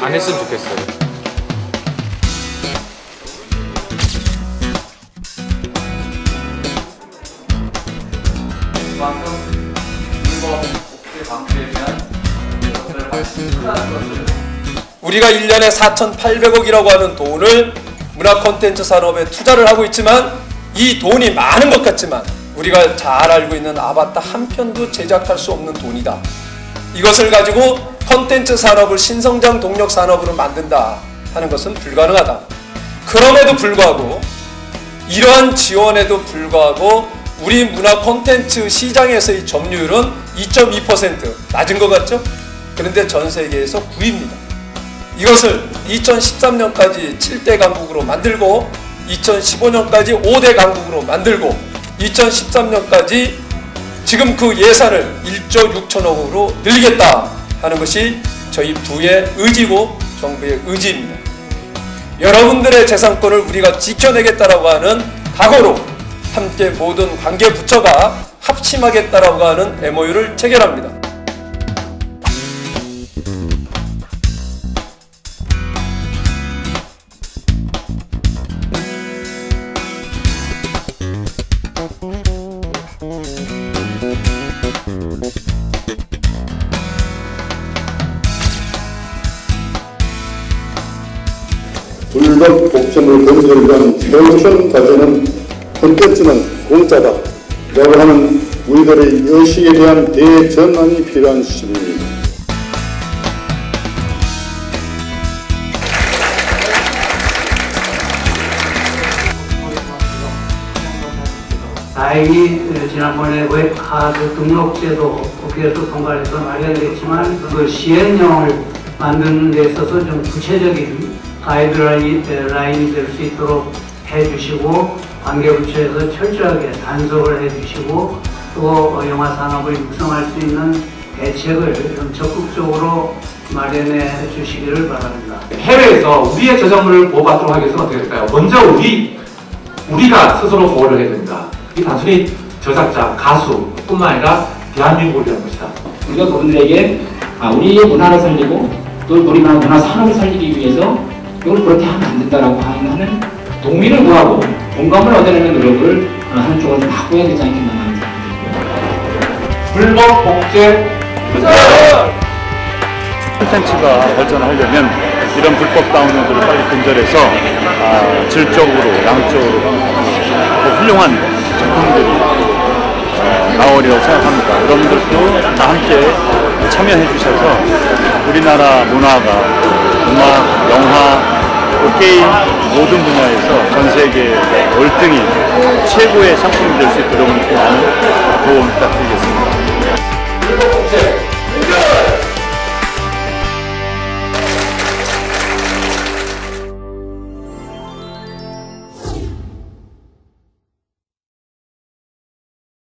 안 했으면 좋겠어요. 우리가 1년에 4,800억이라고 하는 돈을 문화 콘텐츠 산업에 투자를 하고 있지만 이 돈이 많은 것 같지만 우리가 잘 알고 있는 아바타 한 편도 제작할 수 없는 돈이다. 이것을 가지고 콘텐츠 산업을 신성장 동력 산업으로 만든다 하는 것은 불가능하다. 그럼에도 불구하고 이러한 지원에도 불구하고 우리 문화 콘텐츠 시장에서의 점유율은 2.2% 낮은 것 같죠? 그런데 전 세계에서 9위입니다. 이것을 2013년까지 7대 강국으로 만들고 2015년까지 5대 강국으로 만들고 2013년까지 지금 그 예산을 1조 6천억 으로 늘리겠다 하는 것이 저희 부의 의지고 정부의 의지입니다. 여러분들의 재산권을 우리가 지켜내겠다라고 하는 각오로 함께 모든 관계 부처가 합심하겠다라고 하는 MOU를 체결합니다. 불법 금지를 위한 교육청 과제는 콘텐츠는 공짜다 라고 하는 우리들의 의식에 대한 대전환이 필요한 시점입니다. 다행히 지난번에 웹하드 등록제도 국회에서 통과해서 마련됐지만 그 시행령을 만드는 데 있어서 좀 구체적인 가이드라인이 될 수 있도록 해주시고 관계부처에서 철저하게 단속을 해주시고 또 영화 산업을 육성할 수 있는 대책을 좀 적극적으로 마련해 주시기를 바랍니다. 해외에서 우리의 저작물을 보호받도록 하기 위해서 어떻게 될까요? 먼저 우리, 우리가 스스로 보호를 해야 됩니다. 이 단순히 저작자, 가수 뿐만 아니라 대한민국을 위한 것이다. 우리가 그분들에게 아, 우리의 문화를 살리고 또 우리 나라 문화 산업을 살리기 위해서 이걸 그렇게 하면 안 된다라고 하는 동의를 구하고 공감을 얻어내는 노력을 어, 하는 쪽으로 좀 바꿔야 되지 않겠나 하는 생각이. 불법 복제 콘텐츠가 발전하려면 이런 불법 다운로드를 빨리 근절해서 아, 질적으로 양적으로 더 훌륭한 작품들이 어, 나오리라고 생각합니다. 여러분들도 다 함께 참여해 주셔서 우리나라 문화가 음악, 영화, 또 게임 모든 분야에서 전 세계 월등히 최고의 상품이 될 수 있도록 많은 도움 부탁드리겠습니다.